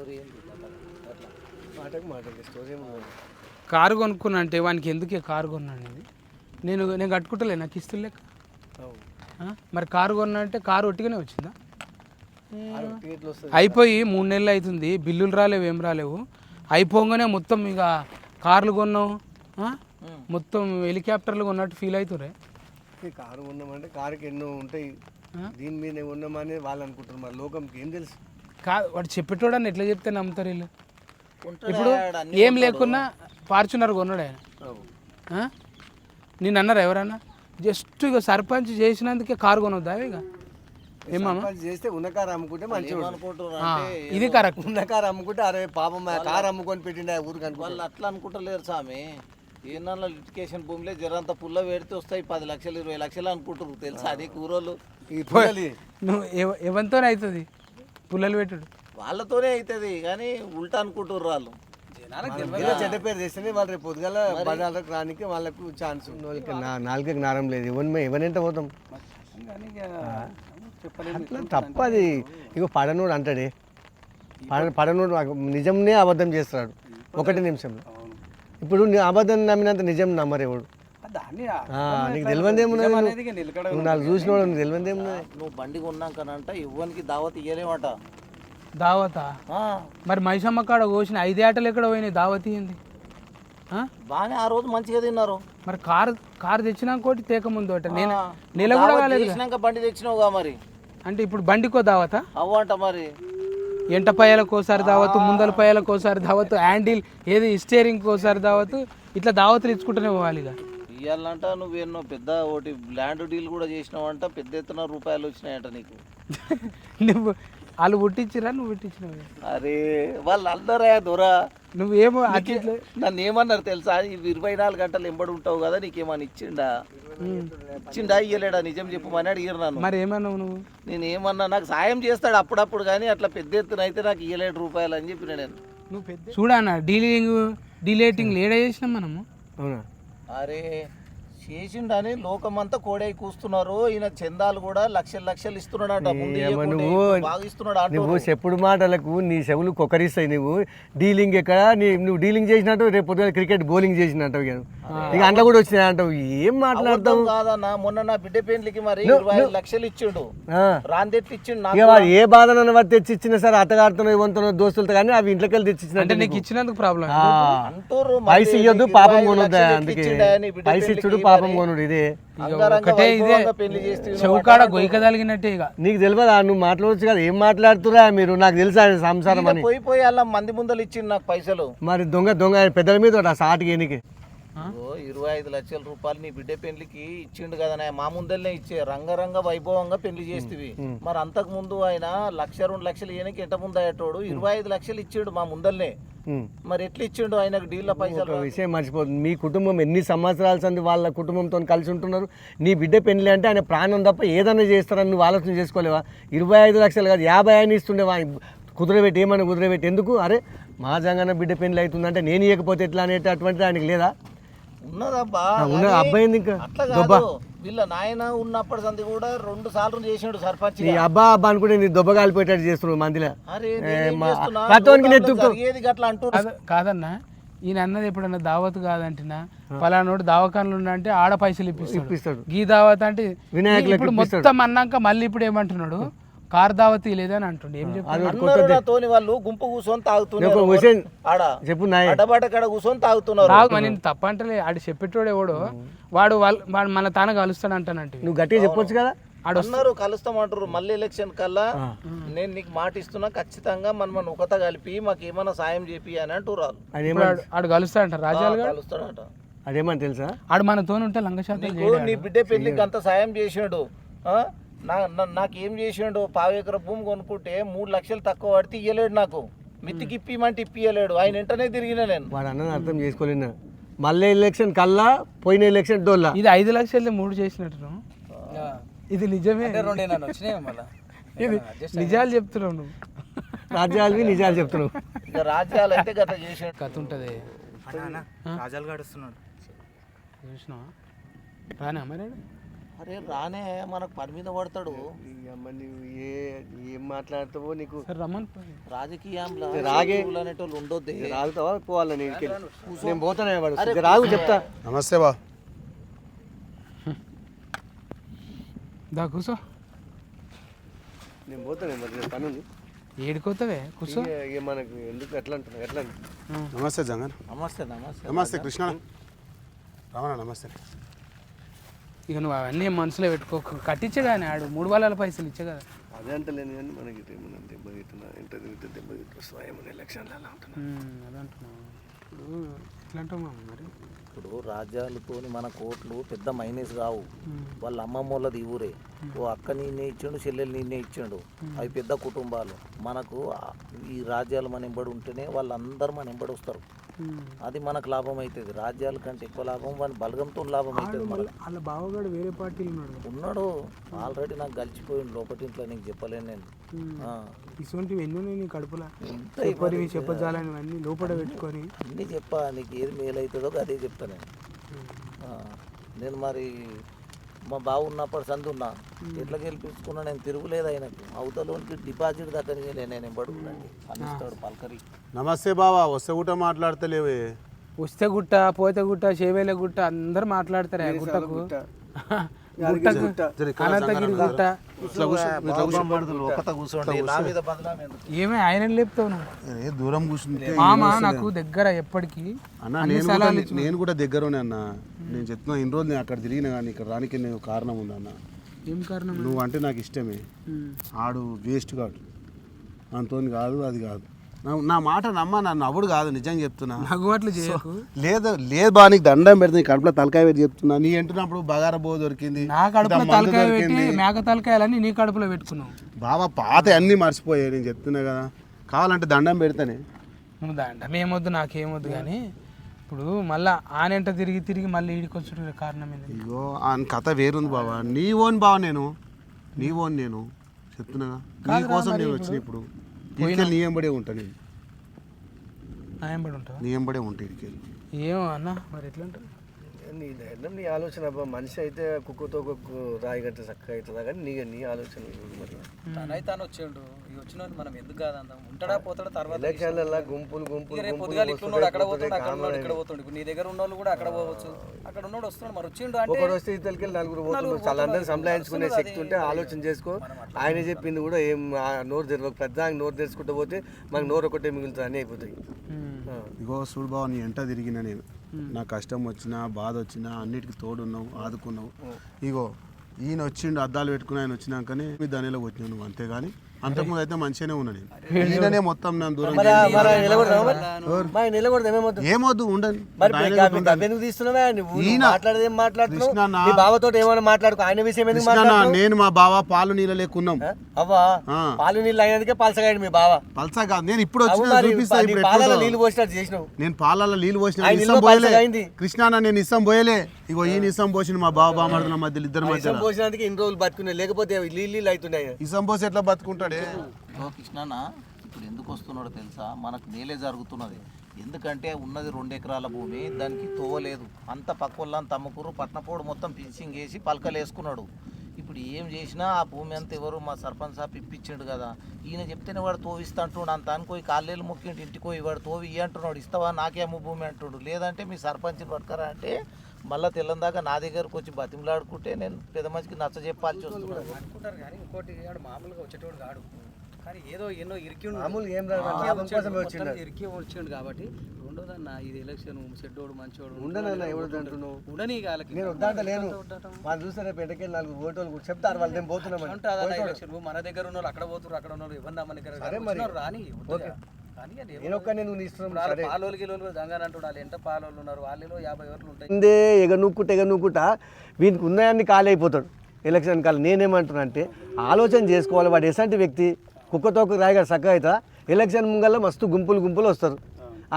Story ఏంది అట్లా మాటకు మాటకి స్టోరీ ఏమో కారు కొనుక్కున్నా అంటే వానికి ఎందుకే కారు కొన్నాను ఇది నేను నేను కట్టుకుంటలే నాకు ఇస్తులు లెక్క? మరి కారు కొన్నా అంటే కారు ఒట్టిగానే వచ్చిందా? అయిపోయి మూడు నెలలు అవుతుంది బిల్లులు రాలేవు ఏం రాలేవు. అయిపోగానే మొత్తం ఇక కార్లు కొన్నాం ఆ? మొత్తం హెలికాప్టర్లు కొన్నట్టు ఫీల్ అవుతురే ఈ కారు ఉన్నామంటే కారుకి ఎన్నో ఉంటాయి. దీని మీద ఉన్నామని వాళ్ళు అనుకుంటారు మరి లోకంకి ఏం తెలుసు? కా వాడు చెప్పేటోడని ఎట్లా చెప్తే నమ్ముతారు వీళ్ళు? ఇప్పుడు ఏం లేకున్నా ఫార్చునర్ కొన్నాడు ఆయన? నిన్ను అన్నారా ఎవరన్నా? జస్ట్ ఇక సర్పంచ్ చేసినందుకే కారు కొనొద్దా ఇక చేస్తే ఉన్న కారు అమ్ముకుంటే అంటే ఇది కరెక్ట్. ఉన్న కారు అమ్ముకుంటే అరే పాపం కారు అమ్ముకొని పెట్టిండే ఆ ఊరికి అనుకుంటారు. వాళ్ళు అట్లా అనుకుంటలేరు స్వామి. ఏమన్నా లిటికేషన్ భూమిలో జరంత పుల్ల పెడితే వస్తాయి పది లక్షలు ఇరవై లక్షలు అనుకుంటారు. తెలుసా? ఈ పుల్లలి నువ్వు ఎవ ఎవరితోనే అవుతుంది పుల్లలు పెట్టుడు. వాళ్ళతోనే అవుతుంది కానీ ఉల్టా అనుకుంటారు వాళ్ళు. చెడ్డ పేరు వాళ్ళు రేపు పొద్దుగల బజార్లకు రానికి వాళ్ళకు ఛాన్స్ ఉన్న వాళ్ళకి నా నాలుగకి నారం లేదు. ఎవరి ఎవరింట పోతాం? అట్లా తప్పది. ఇగో పడనోడు అంటాడే. పడ పడనోడు నాకు నిజంనే అబద్ధం చేస్తాడు ఒకటి నిమిషంలో. ఇప్పుడు నీ అబద్ధం నమ్మినంత నిజం నమ్మరేవాడు నీకు నువ్వు? నాకు చూసినోడు నీకు తెలియదేమున్నది నువ్వు బండి కొన్నాకనంట ఇవ్వనికి దావత్ ఇయ్యలేమట. దావతా? మరి మైసమ్మ కాడ కోసిన ఐదేటలు ఎక్కడ పోయినాయి? దావతి ఏంది ఆ? బాగానే ఆ రోజు మంచిగా తిన్నారు. మరి కారు కారు తెచ్చినాక ఒకటి తేక ముందు ఒకటి. నేను నెల కూడా దావత్ కాలేదు. బండి తెచ్చినావుగా మరి? అంటే ఇప్పుడు బండికో దావతా? అవ్వంట మరి. ఎంట పయ్యాలకు ఒకసారి దావత్తు ముందల పయ్యాలకు ఒకసారి దావత్తు హ్యాండిల్ ఏది స్టీరింగ్ ఒకసారి దావత్తు ఇట్లా దావతులు ఇచ్చుకుంటూనే పోవాలి ఇక. ఇవ్వాలంట నువ్వు ఎన్నో పెద్ద ఒకటి ల్యాండ్ డీల్ కూడా చేసినావంట పెద్ద ఎత్తున రూపాయలు వచ్చినాయంట నీకు. నువ్వు వాళ్ళు పుట్టించిరా నువ్వు పుట్టించినావు? అరే వాళ్ళు అందరా దొరా. నువ్వేమో నన్ను ఏమన్నారు తెలుసా? ఇరవై నాలుగు గంటలు ఎంబడి ఉంటావు కదా నీకేమని ఇచ్చిండా? ఇచ్చిండా ఇయ్యలేడా? నిజం చెప్పమని అడిగారు నన్ను. మరి ఏమన్నావు నువ్వు? నేను ఏమన్నా నాకు సాయం చేస్తాడు అప్పుడప్పుడు కానీ అట్లా పెద్ద ఎత్తున అయితే నాకు ఇయ్యలేడు రూపాయలు అని చెప్పిన నేను. నువ్వు పెద్ద చూడన్నా డీలింగ్ డీలేటింగ్ లేడ చేసినాం మనము? అవునా? అరే చేసిండని లోకమంతా కోడై కూస్తున్నారు. ఈయన చందాలు కూడా లక్షలు లక్షలు ఇస్తున్నాడట. నువ్వు- ఇస్తున్నాడు నువ్వు చెప్పుడు మాటలకు నీ చెవులు కొక్కరిస్తాయి నువ్వు. డీలింగ్ ఎక్కడ? నీ నువ్వు డీలింగ్ చేసినట్టు రేపు పొద్దున క్రికెట్ బౌలింగ్ చేసినట్టు ఇక. ఇక అంట కూడా వచ్చినాయి అంటావు ఏం మాట్లాడతావు కాదన్నా. మొన్న నా బిడ్డ పెండ్లికి మరి లక్షలు ఇచ్చిండు. రాందెత్తి ఇచ్చిండు ఏ బాధనన్న వాడు తెచ్చి ఇచ్చినా సరే అత్తగారితో ఇవంతనో దోస్తులతో కానీ అవి ఇంట్లోకి వెళ్ళి తెచ్చి అంటే నీకు ఇచ్చినందుకు ప్రాబ్లం అంటూరు పైస నీకు పాపం కొనుద్దా అందుకే. పైస ఇచ్చుడు మరి పాపం కొనుడు ఇదే. ఒకటే ఇదే. చెవుకాడ గొయ్యక తగిలినట్టే ఇక. నీకు తెలియదా? నువ్వు మాట్లాడవచ్చు కదా. ఏం మాట్లాడుతురా మీరు? నాకు తెలుసా సంసారం అని. పోయి పోయి అలా మంది ముందలు ఇచ్చిండు నాకు పైసలు. మరి దొంగ దొంగ పెద్దల మీద ఆ సాటికి ఎనికి ఇరవై ఐదు లక్షల రూపాయలు నీ బిడ్డ పెళ్ళికి ఇచ్చిండు కదా మా ముందల్నే ఇచ్చే రంగరంగ వైభవంగా పెళ్ళి చేస్తేవి. మరి అంతకు ముందు ఆయన లక్ష రెండు లక్షలు ఈయనకి ఎంట ముందు అయ్యేటోడు? ఇరవై ఐదు లక్షలు ఇచ్చిండు మా ముందల్నే. మరి ఎట్లా ఇచ్చిండు ఆయనకు డీల్ల పైసలు? విషయం మర్చిపోతుంది మీ కుటుంబం ఎన్ని సంవత్సరాల సంది వాళ్ళ కుటుంబంతో కలిసి ఉంటున్నారు? నీ బిడ్డ పెళ్ళి అంటే ఆయన ప్రాణం తప్ప ఏదైనా చేస్తారని నువ్వు ఆలోచన చేసుకోలేవా? ఇరవై ఐదు లక్షలు కాదు యాభై ఆయన ఇస్తుండేవా కుదిరబెట్టి ఏమన్నా కుదిరబెట్టి ఎందుకు? అరే మా జంగన్న బిడ్డ పెళ్ళి అవుతుందంటే నేను ఇవ్వకపోతే ఎట్లా అనేటటువంటిది ఆయనకి లేదా? ఉన్నదబ్బా ఉన్న కానీ అబ్బాయి ఏంది ఇంకా. అట్లా దొబ్బ. కాదు. వీళ్ళ నాయన ఉన్నప్పటి సంది కూడా రెండు సార్లు చేసిండు సర్పంచ్ నీ అబ్బా అబ్బా అనుకుంటే నీ దొబ్బ కాలిపోయేటట్టు చేస్తున్నావు మందిలో. అరే ఏ, నేనేం మా- చేస్తున్నా? ప్రతోనికి లోకంలో నెత్తుకో. జరిగేది గట్లా అంటూ కాదు- కాదన్నా ఈయన అన్నది ఎప్పుడన్నా దావత్ కాదంటున్నా? పలానోడు దావకాన్లు ఉన్నా అంటే ఆడ పైసలు ఇప్పిస్తాడు. ఇప్పిస్తాడు. గీ దావత్ అంటే వినాయకులకు ఇప్పుడు మొత్తం అన్నాక మళ్ళీ ఇప్పుడు ఏమంటున్నాడు? కార్ దావత్ లేదని అంటుండు. ఏం చెప్పు నాతోని వాళ్ళు గుంపు కూర్చొని తాగుతున్నారు. చెప్పు కాడ కూర్చొని తాగుతున్నారు. నేను తప్పంటలే. ఆడు చెప్పేటోడు ఎవడో. వాడు వాళ్ళ- వాడు మన తాన కలుస్తాడు అంటానంటే. నువ్వు గట్టిగా చెప్పొచ్చు కదా? అన్నారు కలుస్తామంటారు. మళ్ళీ ఎలక్షన్ కల్లా నేను నీకు మాట ఇస్తున్నా ఖచ్చితంగా మనం మన ఒకత కలిపి మాకు ఏమైనా సాయం చేపి అని ఏమని ఆడు- కలుస్తాడంట. రాజాలు కలుస్తాడట. అదేమని తెలుసా? ఆడు మనతో ఉంటే లంగశాతం నీకు నీ బిడ్డ పెళ్ళికి అంత సాయం చేసిండు ఆ? నా నాకేం చేసిండు పావు ఎకర భూమి కొనుక్కుంటే మూడు లక్షలు తక్కువ పడితే ఇయ్యలేడు నాకు. మిత్తికి ఇప్పిమంటే ఇప్పియలేడు ఆయన వెంటనే తిరిగిన నేను. వాడు అన్నది అర్థం చేసుకోలేను? మళ్ళీ ఎలక్షన్ కల్లా పోయిన ఎలక్షన్ డోల్లా ఇది ఐదు లక్షలు మూడు చేసినట్టు ఇది నిజమే. రెండే నన్ను వచ్చినాయి మళ్ళీ? ఇది నిజాలు చెప్తున్నావు నువ్వు. రాజ్యాలవి నిజాలు చెప్తున్నావు. ఇక రాజ్యాలు అయితే గత చేసిండు కథ ఉంటుంది. రాజాలు గడుస్తున్నాడు చూసినావా? రానా మరి? ఆడు? అరే రానే మనకు పని మీద పడతాడు. నువ్వు ఏ ఏం మాట్లాడతావో నీకు. రాజకీయంలో రాగే. అనేటోళ్ళు ఉండొద్దే. రాగుతావా? పోవాలా నేను? నేను పోతానే వాడు. రాగు చెప్తా. నమస్తే బా. దా కూర్చో. నేను పోతానే మరి నేను పని ఉంది. ఏడుకోతావే కూర్చో. మనకు ఎందుకు ఎట్లా అంటున్నావు? ఎట్లా? నమస్తే జంగన్. నమస్తే నమస్తే. నమస్తే కృష్ణ రమణ నమస్తే. ఇక నువ్వు అవన్నీ మనసులో పెట్టుకో. కట్టించే కానీ ఆడు. మూడు వాళ్ళ పైసలు ఇచ్చే కదా. అదే అంటలేను కానీ మనకి దెబ్బ గిట్టినా ఇంత తిరిగితే దెబ్బ గిట్టు స్వయం ఎలక్షన్లు అలా అదే ఇప్పుడు ఎట్లా అంటావు మామ మరి? ఇప్పుడు రాజ్యాలతోని మన కోట్లు పెద్ద మైనస్ కావు వాళ్ళ అమ్మమ్మ వాళ్ళది ఈ ఊరే. ఓ అక్క నిన్నే ఇచ్చాడు చెల్లెలు నిన్నే ఇచ్చాడు. అవి పెద్ద కుటుంబాలు. మనకు ఈ రాజ్యాలు మన ఎంబడి ఉంటేనే వాళ్ళందరూ మన ఎంబడి వస్తారు. అది మనకు లాభం అవుతుంది రాజ్యాల కంటే ఎక్కువ లాభం వాళ్ళ బలగంతో లాభం అవుతుంది మనకు. వాళ్ళ బావగాడు వేరే పార్టీలు ఉన్నాడు. ఉన్నాడు. ఆల్రెడీ నాకు గలిచిపోయింది లోపటి ఇంట్లో నీకు చెప్పలేను నేను. ఇటువంటివి ఎన్నో నీ కడుపులా? చెప్పజాలని అన్నీ లోపల పెట్టుకొని. అన్నీ చెప్పా నీకు ఏది మేలు అవుతుందో అదే చెప్తా నేను. నేను మరి మా బావ ఉన్నప్పుడు సందు ఉన్నా. ఎట్లా గెలిపించుకున్నా నేను తిరుగులేదు ఆయనకు. అవతలోనికి డిపాజిట్ దక్కని నేను ఎంబడుకున్నాండి అనిస్తాడు పలకరి. నమస్తే బావా వస్తే కూడా మాట్లాడతలేవే. వస్తే గుట్ట పోతే గుట్ట చేవేలే గుట్ట అందరు మాట్లాడతారు ఆ గుట్టకు. అనంతగిరి గుట్ట ఏమే ఆయన లేపుతావు దూరం కూర్చుంటే మామ నాకు దగ్గర ఎప్పటికీ అన్న నేను కూడా నేను కూడా దగ్గరనే అన్న నేను చెప్తున్నా ఇన్ని రోజులు నేను అక్కడ తిరిగిన కానీ ఇక్కడ రానికి నేను కారణం ఉంది అన్న ఏం కారణం నువ్వు అంటే నాకు ఇష్టమే. ఆడు వేస్ట్ కాడు అంతోని కాదు అది కాదు నా- మాట నమ్మ నన్ను అప్పుడు కాదు నిజంగా చెప్తున్నా. నవ్వుట్లు చేయకు. లేదు లేదు బా నీకు దండం పెడితే నీ కడుపులో తలకాయ పెట్టి చెప్తున్నా. నీ ఎంటున్నప్పుడు బగార బో దొరికింది నా కడుపులో తలకాయ పెట్టి. మేక తలకాయలన్నీ నీ కడుపులో పెట్టుకున్నావు. బాబా పాత అన్నీ మర్చిపోయాయి నేను చెప్తున్నా కదా. కావాలంటే దండం పెడితేనే. నువ్వు దండం ఏమొద్దు నాకేమొద్దు కానీ ఇప్పుడు మళ్ళా ఆనెంట తిరిగి తిరిగి మళ్ళీ ఈడికొచ్చుడు కారణం ఏంది? అయ్యో ఆ కథ వేరుంది బాబా నీ ఓన్ బావ నేను. నీ ఓన్ నేను. చెప్తున్నా నీ కోసం నేను వచ్చిన ఇప్పుడు. ఇడికెళ్ళి నీ ఎంబడే ఉంటా నేను. నీ ఎంబడే ఉంటా ఇడికెళ్ళి ఏమో అన్న మరి ఎట్లా అంటారు నీ ధైర్యం నీ ఆలోచన అబ్బా మనిషి అయితే కుక్కతో కుక్క రాయి కట్టే చక్కగా అవుతుందా? కానీ నీ నీ ఆలోచన మరి? తనైతే తాను వచ్చిండు ఇక వచ్చిన మనం ఎందుకు కాదందాం ఉంటాడా పోతాడా? తర్వాత ఎలక్షన్లలో గుంపులు గుంపులు రేపు గుంపులు పొద్దుగాల ఇట్లున్నాడు అక్కడ పోతుండు అక్కడ ఉన్నాడు ఇక్కడ పోతుండు. ఇప్పుడు నీ దగ్గర ఉన్న వాళ్ళు కూడా అక్కడ పోవచ్చు. అక్కడ ఉన్నాడు వస్తున్నాడు మరి వచ్చిండు అంటే ఒకడు వస్తే ఇతరులకి నలుగురు పోతున్నారు చాలా అందరిని సంపాదించుకునే శక్తి ఉంటే ఆలోచన చేసుకో. ఆయన చెప్పింది కూడా ఏం ఆ నోరు తెరవక పెద్ద ఆయన నోరు తెరుచుకుంటూ పోతే మనకు నోరు ఒకటే మిగులుతుంది అని అయిపోతాయి. ఇగో చూడు బావ నీ ఎంట తిరిగిన నేను. నా కష్టం వచ్చినా బాధ వచ్చినా అన్నిటికీ తోడున్నావు ఆదుకున్నావు. ఇగో ఈయన వచ్చిండు అద్దాలు పెట్టుకుని ఆయన వచ్చినాకనే మీ దానిలో వచ్చినావు నువ్వు అంతేగాని అంతకుముందు అయితే మంచిగానే ఉన్నా నేను. ఈయననే మొత్తం నన్ను దూరం ఏమొద్దు బావతో ఏమైనా మాట్లాడుకో ఆయన విషయం నేను మా బావ పాలు నీళ్ళ లేకున్నాం? అవ్వా. పాలు నీళ్ళు అయినందుకే పలసగాడు మీ బావ. పల్సా కాదు నేను ఇప్పుడు వచ్చిన చూపిస్తా ఇప్పుడు పాలలో. నీళ్ళు పోసినట్టు చేసినావు. నేను పాలల్లో నీళ్ళు పోసిన పోయలే. అయింది. కృష్ణ నేను ఇసం పోయలే. ఇగో ఈయన ఇసం పోసిన మా బావ బామర్దుల మధ్యలో ఇద్దరి విషం మధ్యలో. పోసినందుకే ఇన్ని రోజులు బతుకున్నాయి లేకపోతే నీళ్ళు అవుతున్నాయి ఇసం పోసి ఎట్లా బతుకుంటాడే? ఓ కృష్ణన్న ఇప్పుడు ఎందుకు వస్తున్నాడో తెలుసా? మనకు మేలే జరుగుతున్నది. ఎందుకంటే ఉన్నది రెండు ఎకరాల భూమి దానికి తోవలేదు అంత పక్క వాళ్ళని తమ్మకూరు పట్నపోడు మొత్తం ఫిన్సింగ్ వేసి పలకలు వేసుకున్నాడు. ఇప్పుడు ఏం చేసినా ఆ భూమి అంతా ఎవరు మా సర్పంచ్ సాప్ ఇప్పించాడు కదా. ఈయన చెప్తేనే వాడు తోవిస్తా అంటున్నాడు. అంత అనుకోయి కాళ్ళేళ్ళు మొక్కింటి ఇంటికి పోయి వాడు తోవి ఇవ్వంటున్నాడు ఇస్తావా? నాకేమో భూమి అంటున్నాడు. లేదంటే మీ సర్పంచ్ని పట్టుకరా అంటే మళ్ళీ తెల్లందాకా నా దగ్గరకు వచ్చి బతిమలాడుకుంటే నేను పెద్ద మంచికి నచ్చ చెప్పాల్సి వస్తున్నాడు అనుకుంటారు కానీ ఇంకోటి మామూలుగా వచ్చేటోడు కాడు. కానీ ఏదో ఎన్నో ఇరికి. ఇరికి వచ్చిండు. కాబట్టి రెండోదన్న ఇది ఎలక్షన్ చెడ్డోడు మంచోడు ఉండనన్నా ఎవరు అంటున్నావు? ఉండని వాళ్ళకి. నేను వద్దంట లేను వాళ్ళు చూస్తే రేపు ఎంటకెళ్ళి నాలుగు ఓటోలు కూడా చెప్తారు వాళ్ళు నేను ఎలక్షన్ మన దగ్గర ఉన్న వాళ్ళు అక్కడ పోతున్నారు అక్కడ ఉన్న వాళ్ళు ఎవరు మన దగ్గర రాని ఇందే ఎగనుక్కుంటే ఎగనుక్కుంటా వీనికి ఉన్నాయన్ని ఖాళీ అయిపోతాడు. ఎలక్షన్ కాలం నేనేమంటున్నా అంటే ఆలోచన చేసుకోవాలి. వాడు ఎసంటి వ్యక్తి కుక్కతోక రాయగా చక్కగా అవుతా. ఎలక్షన్ ముంగల్లో మస్తు గుంపులు గుంపులు వస్తారు.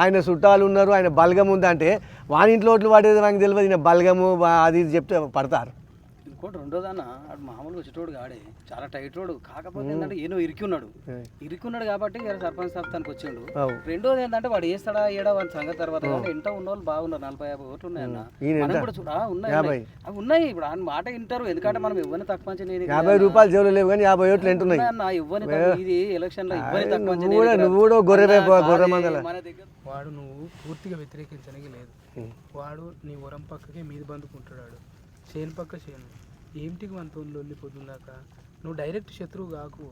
ఆయన చుట్టాలు ఉన్నారు ఆయన బలగం ఉందంటే వాని ఇంట్లో ఓట్లు పడేది నాకు తెలియదు. ఈయన బలగము అది ఇది చెప్తే పడతారు. ఇంకోటి రెండోదన్న ఆడు మామూలుగా వచ్చేటోడు కాడే చాలా టైట్ రోడ్ కాకపోతే ఏంటంటే ఏనో ఇరికి ఉన్నాడు ఇరికి ఉన్నాడు కాబట్టి ఇక సర్పంచ్ స్థానానికి వచ్చిండు. రెండోది ఏంటంటే వాడు వేస్తాడా ఏడా వాడి సంగతి తర్వాత ఇంట ఉన్న వాళ్ళు బాగున్నారు నలభై యాభై ఓట్లు ఉన్నాయన్న మనం? కూడా చూడ ఉన్నాయి. అవి ఉన్నాయి ఇప్పుడు. ఆయన మాట వింటారు. ఎందుకంటే మనం ఇవ్వని తక్కువ యాభై రూపాయలు జేబులో లేవు కానీ యాభై ఓట్లు ఎంటున్నాయి అన్న. ఇవ్వని ఇది ఎలక్షన్లో ఇవ్వని తక్కువ నువ్వు కూడా గొర్రె గొర్రె మన దగ్గర వాడు నువ్వు పూర్తిగా వ్యతిరేకించడానికి లేదు. వాడు నీ వరం పక్కకే మీది బందుకుంటాడు వాడు చేను పక్క చేను. ఏమిటికి వంతోని లొల్లిపోతుందాక నువ్వు డైరెక్ట్ శత్రువు కాకు.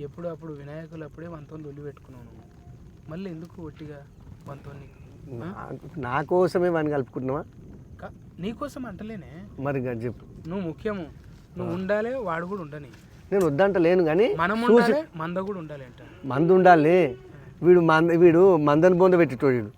ఎప్పుడు అప్పుడు వినాయకులు అప్పుడే వంతోని లొల్లి పెట్టుకున్నావు నువ్వు. మళ్ళీ ఎందుకు ఒట్టిగా వంతోని నా కోసమే వాడిని కలుపుకుంటున్నావా? నీకోసం అంటలేనే. మరి చెప్పు. నువ్వు ముఖ్యము. నువ్వు ఉండాలి వాడు కూడా ఉండని. నేను వద్దంట లేను కానీ మనం ఉండాలి మంద కూడా ఉండాలి అంట. మందు ఉండాలి. వీడు మంద వీడు మందని బొంద పెట్టేటోడు.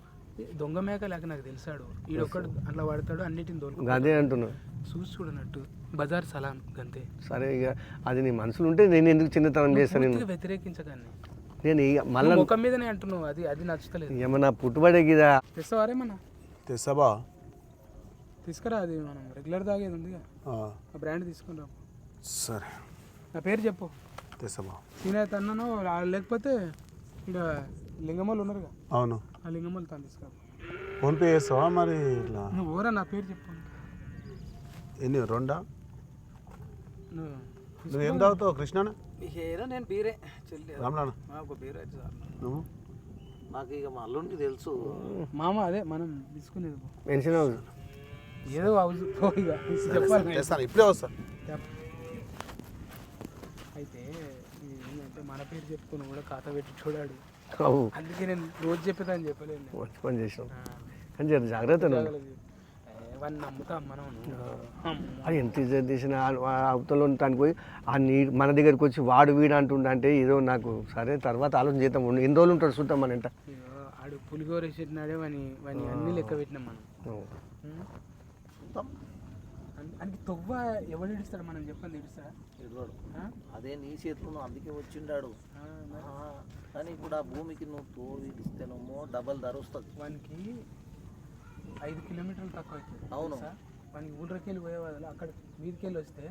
దొంగ మేక లేక నాకు తెలిసాడు. ఈడొక్కడు అట్లా వాడతాడు అన్నిటిని దొరుకు అదే అంటున్నాను చూసి చూడనట్టు. బజార్ సలాం గంతే. సరే ఇక అది నీ మనసులో ఉంటే నేను ఎందుకు చిన్నతనం చేస్తాను నేను? వ్యతిరేకించగానే నేను ఇక మళ్ళీ ముఖం మీదనే అంటున్నావు అది అది నచ్చుతలేదు. ఏమన్నా పుట్టుబడే గిదా? తెస్తావారే మన తెస్తాబా? తీసుకురా అది మనం రెగ్యులర్ తాగేది ఉందిగా ఆ, ఆ బ్రాండ్ తీసుకుంటాం సరే. నా పేరు చెప్పు. తెస్తాబా? సీనియర్ తన్నాను లేకపోతే ఇక్కడ లింగమ్మలు ఉన్నారుగా అవును. ఆ లింగమ్మలు తను తీసుకురా ఫోన్పే చేస్తావా మరి ఇట్లా? నువ్వు ఓరా నా పేరు చెప్పు. ఎన్ని రెండా? నువ్వు ఏం తాగుతావు కృష్ణనా? ఏదో నేను బీరే. చెల్లి రామ్లానా ఒక బీర్. నువ్వు? నాకు ఇక మా అల్లునికి తెలుసు. మామ అదే మనం తీసుకునేది పో. మెన్షన్ ఏదో అవసరం పో ఇక. చెప్పాలి. ఇప్పుడే వస్తా. అయితే ఏంటంటే మన పేరు చెప్పుకొని కూడా ఖాతా పెట్టి చూడాడు అందుకే నేను రోజు చెప్పేదని చెప్పలేను. మంచి పని చేసినాం కానీ జాగ్రత్త వాడిని నమ్ముతాం మనం. అది ఎంత ఇజ్జత్ చేసిన అవతల ఉంటానికి పోయి ఆ నీ మన దగ్గరికి వచ్చి వాడు వీడు అంటుండ అంటే ఏదో నాకు సరే తర్వాత ఆలోచన చేద్దాం. ఉండు ఎన్ని రోజులు ఉంటాడు చూద్దాం మన ఇంట. ఆడు పులిగోర వేసేటినాడే వాని వాని అన్ని లెక్క పెట్టినాం మనం. అనికి తొవ్వ ఎవడు ఇడుస్తాడు మనం చెప్పండి ఇడుస్తాడా? అదే నీ చేతిలో అందుకే వచ్చిండాడు. కానీ ఇప్పుడు ఆ భూమికి నువ్వు తోవి ఇస్తేనేమో డబల్ ధర వస్తుంది. వానికి ఐదు కిలోమీటర్లు తక్కువ అవుతుంది అవును. వానికి ఊళ్ళకెళ్ళి పోయే వాళ్ళు అక్కడ మీదకెళ్ళి వస్తే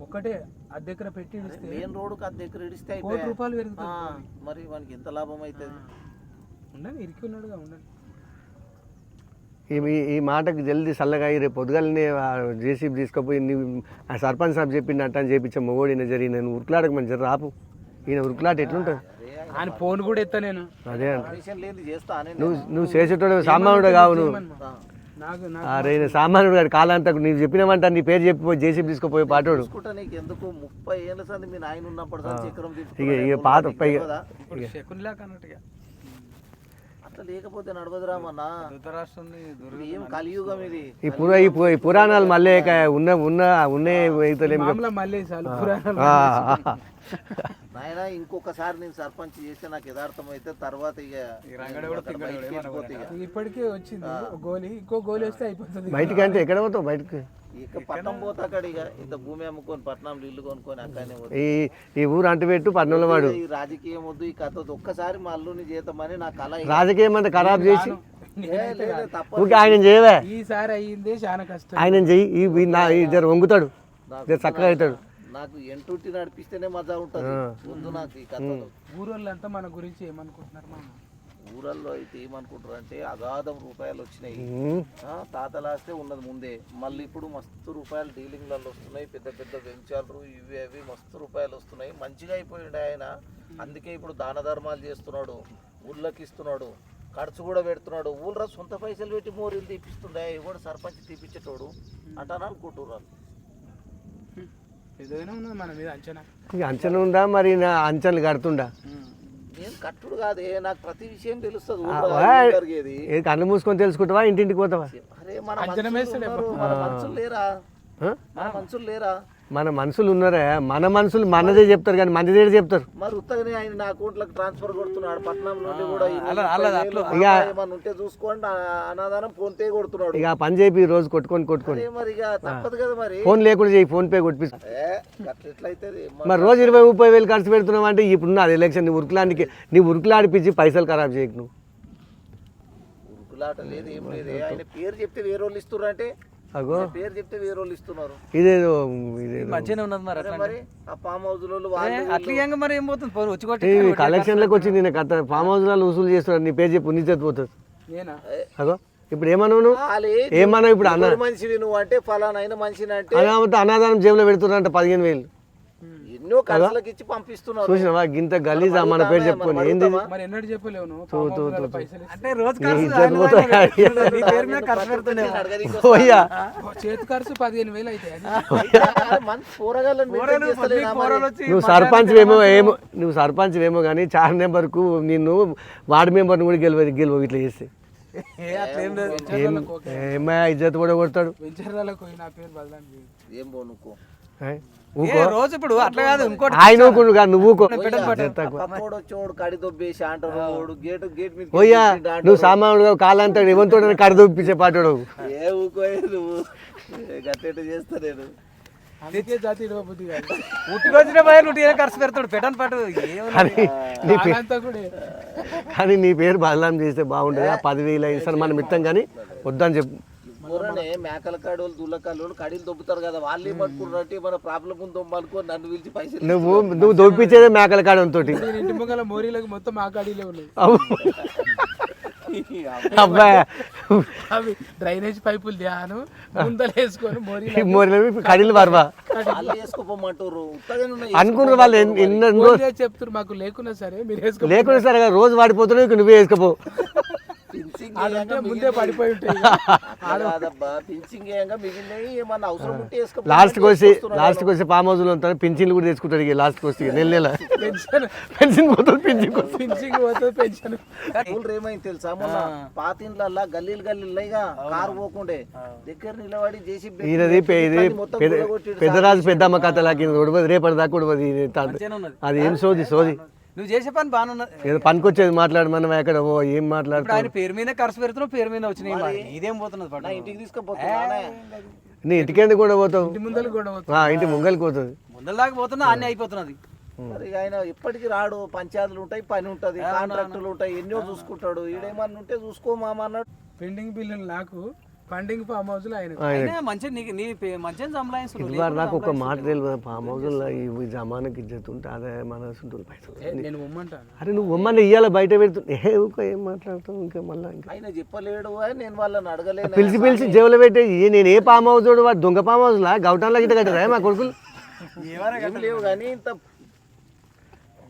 ఒకటే అద్దె దగ్గర పెట్టి ఇడిస్తే మెయిన్ రోడ్డుకి అది దగ్గర ఇడిస్తే కోటి. రూపాయలు పెరుగుతుంది మరి వానికి ఎంత లాభం అవుతుంది ఉండండి ఇరికి ఉన్నాడుగా ఉండండి. ఈ ఈ- మాటకు జల్దీ చల్లగా అయ్యి రేపు పొద్దుగాలనే జేసీబీ తీసుకుపోయి నీ ఆ సర్పంచ్ సాబ్ చెప్పిండట అని చెప్పించే మొగోడు ఈయన జరి నేను ఉరుకులాడక మంచి జర రాపు. ఈయన ఉరుకులాట ఎట్లుంటుంది? ఆయన ఫోన్ కూడా ఎత్తా నేను. అదే నువ్వు నువ్వు చేసేటోడు సామాన్యుడు కావు నువ్వు అరే సామాన్యుడు గారు కాలంతకు నీవు చెప్పినామంట నీ పేరు చెప్పిపోయి జేసీబీ తీసుకుపోయి పాటోడు. ఎందుకు ముప్పై ఏళ్ళ సంది మీ నాయన ఉన్నప్పుడు. ఇక పాత లేకపోతే ఏం కలియుగం ఇది? ఈ పురా ఈ పు- ఈ పురాణాలు మళ్ళీ ఇక ఉన్న ఉన్న ఉన్నే అవుతలేము మామూలు మళ్ళీ చాలు పురాణాలు ఆ, నాయన ఇంకొకసారి నేను సర్పంచ్ చేస్తే నాకు యథార్థం అయితే తర్వాత ఇక అక్కడ బయటికి వెళ్ళిపోతా ఇక. ఇప్పటికే వచ్చింది. ఒక గోలీ ఇంకో గోలీ వస్తే అయిపోతుంది. బయటికి అంటే ఎక్కడ పోతావు? బయటికి. ఇక పట్నం పోతా అక్కడ ఇక. ఇంత భూమి అమ్ముకొని పట్నంలో ఇల్లు కొనుక్కొని అక్కడనే పోతా. ఈ ఈ ఊరు అంటుపెట్టు పట్నంలో వాడు. ఈ రాజకీయం వద్దు ఈ కథ. ఒక్కసారి మా అల్లుని చేద్దామని నా కళ. రాజకీయం అంతా ఖరాబ్ చేసి? ఆయన చేయవే. ఈసారి అయ్యిందే చాలా కష్టం. ఆయన చెయ్యి జర వంగుతాడు. జర చక్కగా అవుతాడు. నాకు ఎంటుంటి నడిపిస్తేనే మజా ఉంటది. ముందు నాకు ఈ కథలు ఊరోళ్ళంతా మన గురించి ఏమనుకుంటున్నారు మామ? ఊరల్లో అయితే ఏమనుకుంటారు అంటే అగాధం రూపాయలు వచ్చినాయి. తాతలాస్తే ఉన్నది ముందే. మళ్ళీ ఇప్పుడు మస్తు రూపాయలు డీలింగ్లలో వస్తున్నాయి. పెద్ద పెద్ద వెంచాలు ఇవి అవి మస్తు రూపాయలు వస్తున్నాయి. మంచిగా అయిపోయింది ఆయన. అందుకే ఇప్పుడు దాన ధర్మాలు చేస్తున్నాడు. ఊళ్ళకి ఇస్తున్నాడు ఖర్చు కూడా పెడుతున్నాడు. ఊళ్ళో సొంత పైసలు పెట్టి మోరీలు తీపిస్తుండే. కూడా సర్పంచ్ తీపిచ్చేటోడు. అంటాను అనుకుంటున్నారు ఏదైనా ఉన్నది మన మీద అంచనా. ఉందా మరి నా అంచనలు కడుతుండా? నేను కట్టుడు కాదే నాకు ప్రతి విషయం తెలుస్తుంది కళ్ళు మూసుకొని తెలుసుకుంటావా ఇంటింటికి పోతావా? అరే మన మనుషులు లేరా? మన మనుషులు లేరా? మన మనుషులు ఉన్నారా మన మనుషులు మనదే చెప్తారు కానీ దగ్గర చెప్తారు. మరి ఉత్తగానే ఆయన నా అకౌంట్లకు ట్రాన్స్ఫర్ కొడుతున్నాడు పట్నం నుండి కూడా ఏమన్నా ఉంటే చూసుకోండి అన్నదానం ఫోన్ పే కొడుతున్నాడు. ఇక పని చేపి రోజు కొట్టుకొని కొట్టుకొని. మరి ఇక తప్పదు కదా మరి. ఫోన్ లేకుండా చేయి ఫోన్ పే ఎట్లయితే మరి రోజు ఇరవై ముప్పై వేలు ఖర్చు పెడుతున్నావు అంటే ఇప్పుడు అది ఎలక్షన్ నీ ఉరుకులానికి నీ ఉరుకులాడిపించి పైసలు ఖరాబ్ చేయకు నువ్వు. ఉరుకులాట లేదు ఏం లేదు. ఆయన పేరు చెప్తే వేరే వాళ్ళు ఇస్తున్నారు అంటే అగో. పేరు చెప్తే వేరే వాళ్ళు ఇస్తున్నారు. ఇదేదో ఇదేదో. మంచిగానే ఉన్నది మరి అరే అట్లా మరి ఆ ఫామ్ హౌస్ వాళ్ళు అట్లా ఇయ్యంగా మరి ఏం పోతుంది? పోరు వచ్చి కొట్టి ఈ కలెక్షన్లకు వచ్చి నేను కథ ఫామ్ హౌస్లలో వసూలు చేస్తున్నాడు. నీ పేరు చెప్పు నిజత్ పోతుంది. నేనా? అగో ఇప్పుడు ఏమన్నావు నువ్వు? వాళ్ళే ఏమన్నావు ఇప్పుడు అన్న? మనిషివి నువ్వు అంటే ఫలానా అయిన మనిషిని అంటే అనామత అనాదానం జేబులో పెడుతున్నారంట పదిహేను వేలు. ఎన్నో ఖర్చులకు ఇచ్చి పంపిస్తున్నారు. చూసినావా? గింత గలీజా మన పేరు చెప్పుకొని? ఏంది? మరి ఎన్నడూ చెప్పలేవు నువ్వు. అంటే రోజు ఖర్చు ఓ చేతి ఖర్చు పదిహేను వేలు అవుతాయి? నువ్వు సర్పంచ్ ఏమో ఏమో నువ్వు సర్పంచ్ ఏమో కానీ చార్ నెంబర్కు నిన్ను వార్డు మెంబర్ని కూడా గెలవదు గెలవ ఇట్లా చేస్తే. ఏం ఏమయ్యా ఇజ్జత్ కూడా కొడతాడు. పోయి ఏం నువ్వు ఊకో రోజు ఇప్పుడు అట్లా కాదు ఇంకోటి ఆయన ఊకుండు కాదు నువ్వు వచ్చేవాడు కడి దొబ్బేసి అంటారు వాడు గేట్ గేట్ మీద పోయ్యా నువ్వు సామాన్యుడుగా కాలంతా కడదొప్పించే పాటాడు. ఏ ఊకోయే నువ్వు. గట్టెట్టు చేస్తా నేను. అందుకే జాతి ఇడవబుద్ధి కాదు. ఉట్టుకొచ్చిన బయలు ఉట్టిగా ఖర్చు పెడతాడు పెట్టని పట్టు ఏం. కానీ నీ పేరు బదలాం చేస్తే బాగుంటుంది. ఆ పదివేలు ఇస్తాను మనం ఇస్తాం కానీ వద్దని చెప్పు. ఊరనే మేకల కాడోళ్ళు దుల్లకాళ్ళు కడీలు దొబ్బుతారు కదా వాళ్ళు ఏం పట్టుకున్నట్టు మన ప్రాబ్లం ఉందో అనుకో నన్ను పిలిచి పైసలు నువ్వు నువ్వు దొప్పించేదే మేకల నేను ఇంటి ముంగల మోరీలకు మొత్తం ఆ గాడీలే ఉన్నాయి. అబ్బా. అవి డ్రైనేజ్ పైపులు ధ్యానం ముందర వేసుకొని మోరీలు మోరీలు కడీలు పర్వా వాళ్ళు వేసుకోపోమంటారు. ఉత్తగానే ఉన్నాయి అనుకున్నారు వాళ్ళు ఎన్ని ఎన్ని రోజు చెప్తారు మాకు లేకున్నా సరే మీరు వేసుకో లేకుండా సరే రోజు వాడిపోతున్నావు ఇక నువ్వే వేసుకోపో. ముందే పడిపోయి లాస్ట్కి వచ్చి లాస్ట్కి వచ్చి ఫామ్ హౌస్లో ఉంటాను పింఛన్లు కూడా తెచ్చుకుంటాడు ఇక లాస్ట్కి వస్తే ఇక నెల నెల. పెన్షన్. పెన్షన్ పోతుంది పింఛన్ కోసం పెన్షన్ పోతుంది పెన్షన్. ఊళ్ళు ఏమైంది తెలుసా? మొన్న పాత ఇండ్లల్లా గల్లీలు గల్లీలుగా కారు పోకుండే. దగ్గర నిలబడి చేసి ఇది పెద్ద- పెద్దరాజు పెద్దమ్మ కథ లాకి ఉడవదు రేపటి దాకా ఉడవదు అది ఏం సోది సోది. నువ్వు చేసే పని బాగానే ఉన్నది. ఏదో పనికొచ్చేది మాట్లాడు మనం ఎక్కడ? ఓ ఏం మాట్లాడుతావు ఆయన పేరు మీద ఖర్చు పెడుతున్నావు పేరు మీద వచ్చినాయి. ఇదేం పోతున్నది పట్టు? ఇంటికి తీసుకుపోతున్నా నీ ఇంటికెందుకు కూడా పోతావు? ఇంటి ముందర కూడా ఇంటి ముంగలికి పోతుంది. ముందర దాకా పోతున్నా అన్నీ అయిపోతున్నది. మరి ఆయన ఎప్పటికి రాడు పంచాయతీలు ఉంటాయి పని ఉంటది కాంట్రాక్టులు ఉంటాయి ఎన్నో చూసుకుంటాడు. ఈడేమన్నా ఉంటే చూసుకో మామ అన్నాడు. పెండింగ్ బిల్లులు నాకు పండింగ్ ఫామ్ హౌస్లో ఆయన. నీకు నీ పే- మంచిగా సంపాదిస్తున్నావు ఇదివారు నాకు ఒక మాట తెలియదు. ఫామ్ హౌస్లో ఈ జమానకి ఇజ్జత్ ఉంటే అదే మన సొంతలు పైసలు. నేను ఉమ్మంటాను. అరే నువ్వు ఉమ్మని ఇయ్యాల బయట పెడుతు. ఏ ఊకో ఏం మాట్లాడతావు? ఇంకా మళ్ళీ ఇంకా. ఆయన చెప్పలేడు నేను వాళ్ళని అడగలేను. పిలిచి పిలిచి జేబులో పెట్టి నేను ఏ ఫామ్ హౌస్ వాడు వాడు దొంగ ఫామ్ హౌస్లా గౌటంలో గిట్ట కట్టారా మా కొడుకులు? లేవు. కానీ ఇంత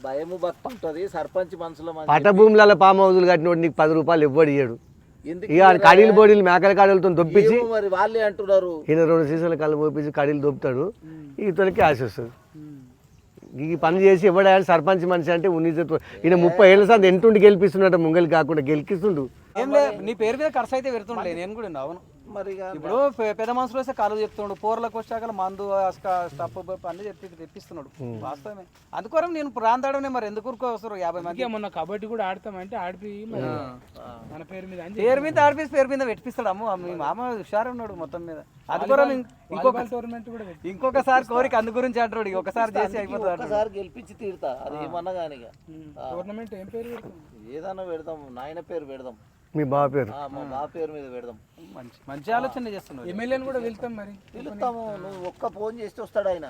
భయము ఉంటది సర్పంచ్ మనసులో మంచి పట భూములలో ఫామ్ హౌస్లు కట్టినోడు నీకు పది రూపాయలు ఇవ్వడు ఇయ్యడు. ఇక ఆయన కడీలు బోడీలు మేకల కాడలతో దొప్పించి మరి వాళ్ళే అంటున్నారు. ఈయన రెండు సీసాల కళ్ళు పోపించి కడీలు దొప్పుతాడు ఇతనికి ఆశ వస్తుంది. ఈ పని చేసి ఎవడాడు సర్పంచ్ మనిషి అంటే ఉన్నిజత్ ఈయన ముప్పై ఏళ్ళ సార్ ఎంటుండి గెలిపిస్తున్నాడు ముంగలి కాకుండా గెలిపిస్తుండు ఏం లేదు నీ పేరు మీద ఖర్చు అయితే పెడుతుండలే నేను కూడా ఉన్నా, అవును. మరి ఇప్పుడు పెద్ద మనుషులు వస్తే కలువ చెప్తున్నాడు పోర్లకు వచ్చాక మందు స్టప్ అన్ని చెప్పి తెప్పిస్తున్నాడు. వాస్తవమే. అందుకోరం నేను ప్రాంతాడనే మరి ఎందుకు వస్తారు యాభై మంది. మొన్న కబడ్డీ కూడా ఆడతామంటే ఆడిపి మన పేరు మీద పేరు మీద ఆడిపిసి పేరు మీద పెట్టిస్తాడు అమ్మ. మీ మామ హుషారు ఉన్నాడు మొత్తం మీద. అందుకోరం ఇం- ఇంకొక టోర్నమెంట్ కూడా ఇంకొకసారి కోరిక అందు గురించి అంటాడు ఇక. ఒకసారి చేసి అయిపోతుంది అంటాడు. ఒక్కసారి గెలిపించి తీరుతా. అది ఏమన్నా కానీ ఇక. టోర్నమెంట్ ఏం పేరు ఏదన్నా పెడదాం నాయన పేరు పెడదాం. మీ బావ పేరు? ఆ, మా పేరు మీద పెడదాం. మంచి మంచి ఆలోచన చేస్తున్నాడు ఎమ్మెల్యేని కూడా వెళ్తాం మరి. పిలుస్తాము నువ్వు ఒక్క ఫోన్ చేస్తే వస్తాడు ఆయన.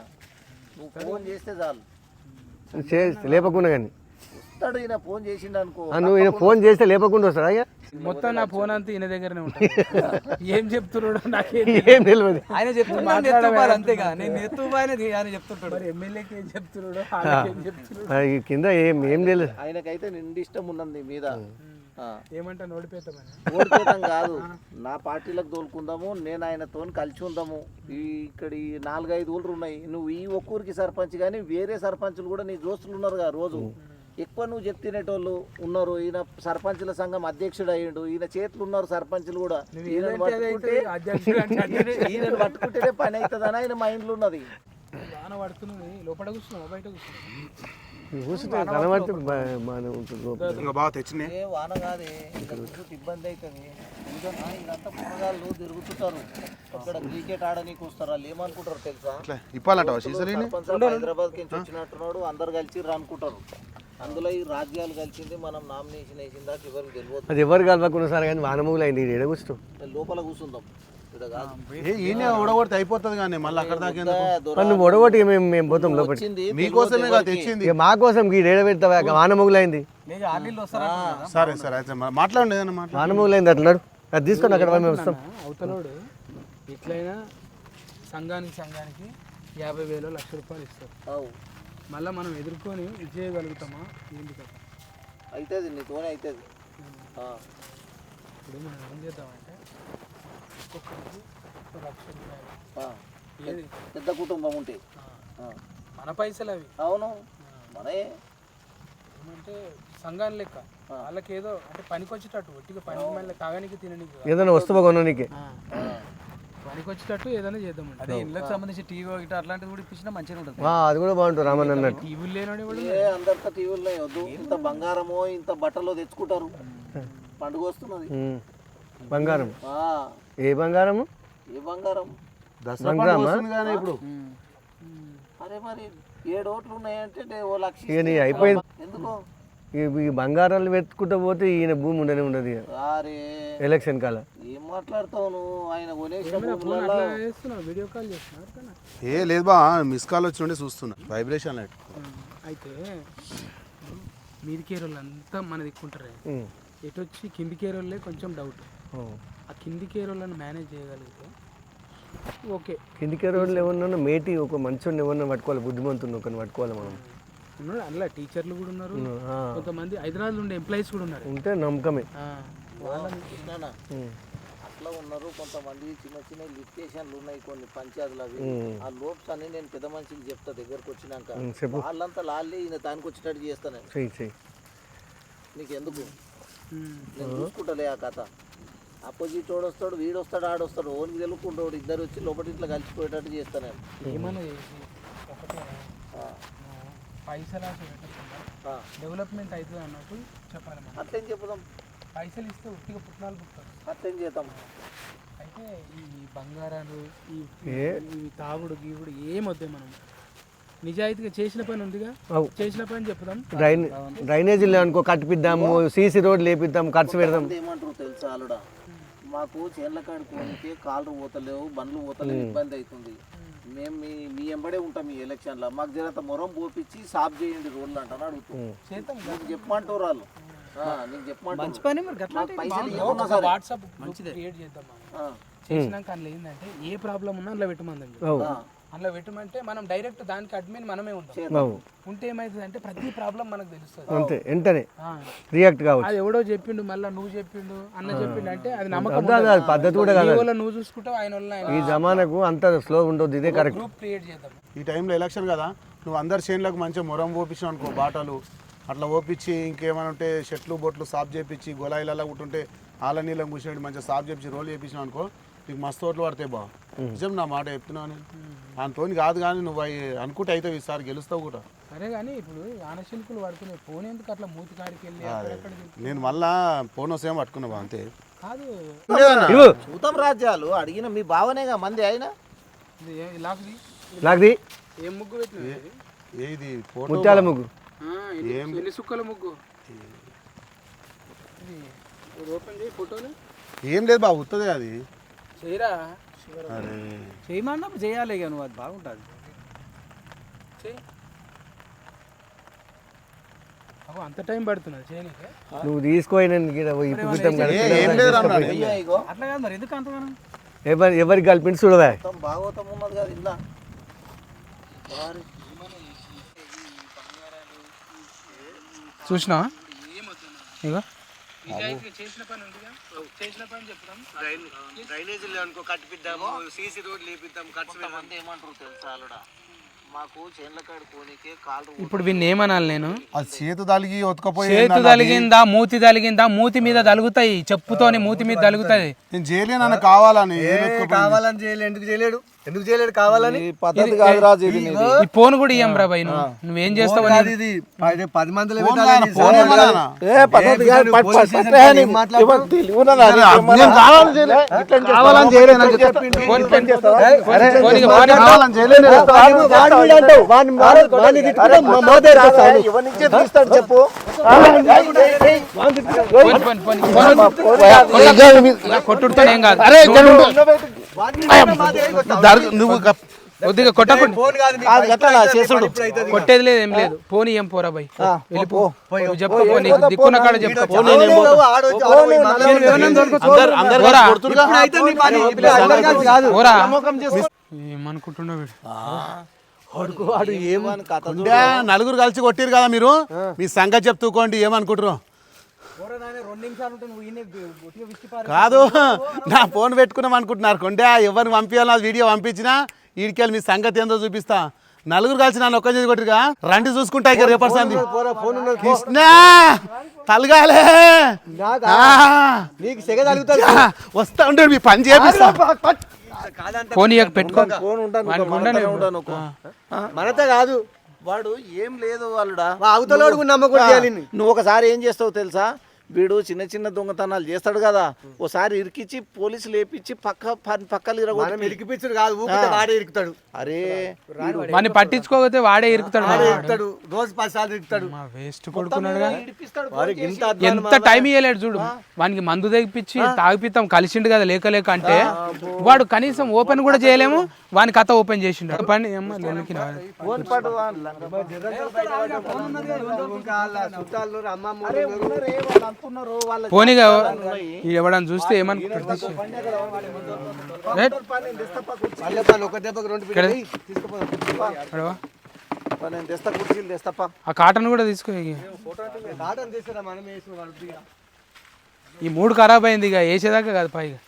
నువ్వు ఫోన్ చేస్తే చాలు. చే లేపకుండా కానీ. వస్తాడు ఈయన ఫోన్ చేసిండు అనుకో. నువ్వు ఈయన ఫోన్ చేస్తే లేపకుండా వస్తాడా అయ్యా? మొత్తం నా ఫోన్ అంతా ఈయన దగ్గరనే ఉంటుంది. ఏం చెప్తున్నాడు నాకేం ఏం తెలియదు ఆయన చెప్తున్నాడు ఎత్తుపాలి అంతేగా. నేను ఎత్తుపాయని ఆయన చెప్తుంటాడు. మరి ఎమ్మెల్యేకి ఏం చెప్తున్నాడు కింద ఏం ఏం తెలియదు ఆయనకైతే నిండి ఇష్టం ఉన్నది మీద. ఏమంటా ఓడిపోతామని. ఓడిపోతాం కాదు. నా పార్టీలకు తోలుకుందాము నేను ఆయనతో కలిసి ఉందాము. ఈ ఇక్కడ ఈ నాలుగైదు ఊళ్ళు ఉన్నాయి నువ్వు ఈ ఒక్కూరికి సర్పంచ్ కానీ వేరే సర్పంచులు కూడా నీ దోస్తులు ఉన్నారు కదా రోజు. ఎక్కువ నువ్వు చెప్తినేటోళ్ళు ఉన్నారు. ఈయన సర్పంచుల సంఘం అధ్యక్షుడు అయ్యిండు. ఈయన చేతులు ఉన్నారు సర్పంచులు కూడా. ఈయనను పట్టుకుంటేనే పని అవుతుందని ఆయన మైండ్లో ఉన్నది. లోపల కూర్చున్నావు? బయట కూర్చున్నావు? కూర్చుంటే కనబడితే బా- బాగానే ఉంటుంది లోపల. ఇంకా బాగా తెచ్చినాయి. ఏ వాన కాదే. ఇంకా కూర్చుంటే ఇబ్బంది అవుతుంది ఆ, ఇదంతా పొరగాళ్ళు తిరుగుతుంటారు. అక్కడ క్రికెట్ ఆడనీకి వస్తారు. వాళ్ళు ఏమనుకుంటారు తెలుసా? వచ్చినట్టున్నాడు అందరు కలిసి అనుకుంటారు. అందులో ఈ రాజ్యాలు కలిసింది మనం నామినేషన్ వేసిన దాకా ఎవరికి తెలియదు అది ఎవరు కలవకుండా సార్ కానీ వానమూలు అయింది ఈడ కూర్చుంటాం లోపల కూర్చుందాం. ఈయనే ఓడగొడితే అయిపోతుంది కానీ మళ్ళీ అక్కడ దాకా నువ్వు ఒడగొట్టి మేము మేము పోతాం లోపలికి. వచ్చింది మీకోసమే కదా తెచ్చింది. మా కోసం ఈ ఏడ పెడతావా? వాన మొగులైంది. సరే సరే అయితే మాట్లాడండి వాన మొగులైంది అట్లా అది తీసుకొని అక్కడ మేము వస్తాం. అవతలోడు ఎట్లయినా సంఘానికి సంఘానికి యాభై వేలు లక్ష రూపాయలు ఇస్తారు. అవు. మళ్ళీ మనం ఎదుర్కొని ఇది చేయగలుగుతామా? ఏంటి కదా అవుతుంది నీతోనే అవుతుంది ఇప్పుడు మనం ఏం చేద్దామంటే ఒక్కొక్కరికి ఒక లక్ష రూపాయలు ఏది? పెద్ద కుటుంబం ఉంటే. మన పైసలు అవి. అవును. మనే ఏమంటే సంఘాన్ని లెక్క. వాళ్ళకి ఏదో అంటే పనికి వచ్చేటట్టు ఒట్టిగా పని మళ్ళీ తాగానికి తినడానికి. ఏదైనా వస్తువు కొనడానికి పనికి వచ్చేటట్టు ఏదైనా చేద్దామండి అదే ఇళ్ళకి సంబంధించి టీవీ ఇట్లా అట్లాంటివి కూడా ఇప్పించినా మంచిగా ఉంటుంది. ఆ, అది కూడా బాగుంటుంది రామన్ అన్నట్టు. టీవీలు లేనోడు కూడా ఏ అందరితో టీవీలు వద్దు. ఇంత బంగారమో ఇంత బట్టలో తెచ్చుకుంటారు. పండుగ వస్తున్నది. బంగారం. ఆ, ఏ బంగారము? ఏ బంగారం దసరా పండుగ వస్తుంది కానీ ఇప్పుడు. అరే మరి ఏడు ఓట్లు ఉన్నాయంటే ఓ లక్ష ఇక నీ అయిపోయింది. ఎందుకో? ఈ ఈ బంగారాలు వెతుకుంటూ పోతే ఈయన భూమి ఉండనే ఉండదు ఇక. అరే. ఎలక్షన్ కాల. ఏం మాట్లాడతావు నువ్వు? ఆయన కొనేసిన ఫోన్ భూములలో అట్లా చేస్తున్నావు? వీడియో కాల్ చేస్తున్నారు కదా ఏ లేదు బా మిస్ కాల్ వచ్చి ఉండే చూస్తున్నా వైబ్రేషన్ లైట్ అయితే మీది కేరోళ్ళు అంతా మన దిక్కుంటారే. ఎటు వచ్చి కింది కేరోళ్ళే కొంచెం డౌట్. ఆ కింది కేరోళ్ళని మేనేజ్ చేయగలిగితే? ఓకే. కిందికి రోడ్లు ఏమన్నా మేటి ఒక మంచోడిని ఎవరన్నా పట్టుకోవాలి బుద్ధిమంతుని ఒకరిని పట్టుకోవాలి మనం. ఉన్నాడు అందులో టీచర్లు కూడా ఉన్నారు. కొంతమంది హైదరాబాద్లో ఉండే ఎంప్లాయీస్ కూడా ఉన్నారు. ఉంటే నమ్మకమే. అట్లా ఉన్నారు కొంతమంది చిన్న చిన్న లిమిటేషన్లు ఉన్నాయి కొన్ని పంచాయతీలు అవి. ఆ లోప్స్ అన్ని నేను పెద్ద మనిషికి చెప్తా దగ్గరకు వచ్చినాక. వాళ్ళంతా లాల్లే ఈయన దానికి వచ్చేటట్టు చేస్తాను నీకు ఎందుకు నేను చూసుకుంటలే ఆ కథ. అపోజిట్ వాడు వస్తాడు వీడు వస్తాడు ఆడొస్తాడు ఓనికి తెలుకుంటాడు ఇద్దరు వచ్చి లోపల ఇట్లా కలిసిపోయేటట్టు చేస్తాను నేను. ఏమన్నా పైసలు. డెవలప్మెంట్ అవుతుంది అన్నట్టు చెప్పాలి అట్లేం చెప్పుదాం. పైసలు ఇస్తే ఉట్టిగా పుట్టినాలు పుట్టారు అట్లేం చేద్దాం. అయితే ఈ బంగారాలు ఈ తాగుడు గీవుడు ఏం వద్దే మనం? నిజాయితీగా చేసిన పని ఉందిగా. చేసిన పని చెప్దాం డ్రైన్ డ్రైనేజీలు అనుకో కట్టిపిద్దాము సీసీ రోడ్లు వేపిద్దాం ఖర్చు పెడదాం. ఏమంటారు తెలుసా మాకు చేన్ల కాడి పోనీకే కాళ్ళు పోతలేవు బండ్లు పోతలేవు ఇబ్బంది అవుతుంది. మేము మీ మీ ఎంబడే ఉంటాం ఈ ఎలక్షన్లో మాకు జరంత మొరం పోపించి సాఫ్ చేయండి రోడ్లు అంటాను అడుగుతాం. చేద్దాం నీకు చెప్పమంటారు వాళ్ళు నీకు చెప్పమంటారు పని పైసలు వాట్సాప్ క్రియేట్ చేద్దాం చేసినాక అందులో ఏంటంటే ఏ ప్రాబ్లం ఉన్నా అందులో పెట్టమందండి అందులో పెట్టమంటే మనం డైరెక్ట్ దానికి అడ్మిన్ మనమే ఉంటాం ఉంటే ఏమవుతుంది అంటే ప్రతి ప్రాబ్లం మనకు తెలుస్తుంది. అంతే వెంటనే ఆ. రియాక్ట్ కావచ్చు. అది ఎవడో చెప్పిండు మళ్ళీ నువ్వు చెప్పిండు అన్న చెప్పిండు అంటే అది నమ్మకం పద్ధతి కూడా కాదు. నువ్వు చూసుకుంటావు ఆయన ఈ జమానాకు అంత స్లో ఉండొద్దు ఇదే కరెక్ట్ గ్రూప్ క్రియేట్ చేద్దాం. ఈ టైంలో ఎలక్షన్ కదా నువ్వు అందరి చేనులకు మంచిగా మొరం పోపించావు అనుకో బాటలు అట్లా ఓపించి ఇంకేమైనా ఉంటే చెట్లు బొట్లు సాఫ్ చేపించి గొలాయిలలో ఉంటుంటే ఆల నీళ్ళని కూర్చోండి మంచిగా సాఫ్ చేపించి రోల్ చేపించావు అనుకో నీకు మస్తు ఓట్లు పడతాయి బా. నిజం నా మాట చెప్తున్నావు నేను. దాంతో కాదు కానీ నువ్వు అవి అనుకుంటే అవుతావు ఈసారి గెలుస్తావు కూడా. సరే కానీ ఇప్పుడు ఆనశిల్కులు పడుకునే ఫోన్ ఎందుకు అట్లా మూతి కాడికి వెళ్ళి నేను మళ్ళా పోనోస్ ఏం పట్టుకున్నావా అంతే. కాదు. చూద్దాం రాజ్యాలు అడిగిన మీ బావనేగా మంది అయినా? ఇది ఏ- ఇలాగది లాగ్ది ఏం ముగ్గు? ఏది? ఫోటో ముత్యాల ముగ్గు. ఆ, ఎన్ని- సుక్కల ముగ్గు? ఇది ఇది ఓపెన్ చేయి ఫోటోలు. ఏం లేదు బా ఉత్తదే అది. చేయరా? అరే. చేయమన్నప్పుడు చేయాలి ఇక నువ్వు అది బాగుంటుంది. చేయి. అంత టైం పడుతున్నది చేయనీకే. నువ్వు ఇగో అట్లా కాదు మరి ఎందుకు అంతగానం? ఎవరి ఎవరికి కలిపిండి చూడవా? మొత్తం భాగవతం ఉన్నది కదా ఇందా? వారి చూసినా ఇగో. డ్రైనేజీలు అనుకో కట్టిపిద్దాము సీసీ రోడ్లు వేపిద్దాం ఖర్చు కొంతమంది ఏమంటారు తెలుసా అల్లుడా? మాకు చేన్ల కాడి పోనీకే కాళ్ళు ఇప్పుడు వీన్ని ఏమనాలి నేను? అది చేతు తలిగి చేతు తలిగిందా మూతి తలిగిందా? మూతి మీద తలుగుతాయి చెప్పుతోని మూతి మీద తలుగుతాయి. నేను చేయలేనన్న కావాలని? కావాలని చేయలేడు ఎందుకు చేయలేడు ఎందుకు చేయలేడు కావాలని? పద్ధతి కాదు రాజు ఇది ఈ ఫోన్ కూడా ఇయ్యం రా భయ్ నువ్వు. నువ్వేం చేస్తావు కాదు ఇది. పది పది మందిలో ఫోన్ పెట్టాలి నాన్న, ఫోన్ ఏమన్నా నాన్న? ఏ పద్ధతి కాదు పట్- పట్- పోలీస్ పట్టరా స్టేషన్ నీకు? మాట్లాడు. నేను కావాలని చేయలే. కావాలని చేయలేదని చెప్పిండు. ఫోన్ ఫోన్ అరే, ఫోన్ ఇక వాడిని ఫోన్ కావాలని చేయలేను. వాడిని వాడిని వీడు అంటావు. వాడిని వాడిని- వాడిని తిట్టుకుంటే మా మోదే రాస్తాడు. ఎవరి నుంచే తీస్తాడు చెప్పు? Phone phone phone. ఫోన్. కొట్టుడుతో ఏం కాదు. దర్- నువ్వు కొద్దిగా కొట్టకుండా కాదు గట్లా చేసుడు కొట్టేది లేదు ఏం లేదు. పోనీ ఏం పోరా బై. వెళ్ళిపో. దిక్కున్న కాడ కథ ఉండే, నలుగురు కలిసి కొట్టిరు కదా మీరు? మీ సంగతి చెప్తూకోండి ఏమనుకుంటారు కాదు నా ఫోన్ పెట్టుకున్నాం అనుకుంటున్నారు కొండే ఎవరిని పంపించాలో ఆ వీడియో పంపించినా వీడికెళ్ళి మీ సంగతి ఏందో చూపిస్తా నలుగురు కలిసి నన్ను ఒక్క చేసి కొట్టిరుగా రండి చూసుకుంటా ఇక రేపర్సంది కృష్ణ తలగాలే వస్తా ఉంటాడు మీ పని చేపిస్తా పెట్టుకో ఫోన్ ఉంటాను మనతో కాదు వాడు ఏం లేదు వాళ్ళుడా అవతలోడు నమ్మకం చేయాలి నువ్వు ఒకసారి ఏం చేస్తావు తెలుసా? వీడు చిన్న చిన్న దొంగతనాలు చేస్తాడు కదా ఓసారి ఇరికిచ్చి పోలీసులు లేపించి పక్క ప- పక్కలు మనం ఇరగొట్టి ఇరికిపించుడు కాదు వాడే ఇరుకుతాడు అరే వాడిని పట్టించుకోకపోతే వాడే ఇరుకుతాడు వాడే ఇరుకుతాడు రోజు పది సార్లు ఇరుకుతాడు మా వేస్ట్ ఇంత ఎంత టైం ఇవ్వలేడు చూడు వానికి మందు తెగిపించి తాగిపిస్తాం కలిసిండు కదా లేక లేక అంటే వాడు కనీసం ఓపెన్ కూడా చేయలేము వాని కథ ఓపెన్ చేసిండు పని ఏమ్మా, పోనీగా ఎవడని చూస్తే తెస్తాపా ఆ కాటన్ కూడా తీసుకో ఈ మూడు ఖరాబ్ అయింది ఇక వేసేదాకా కాదు పైగా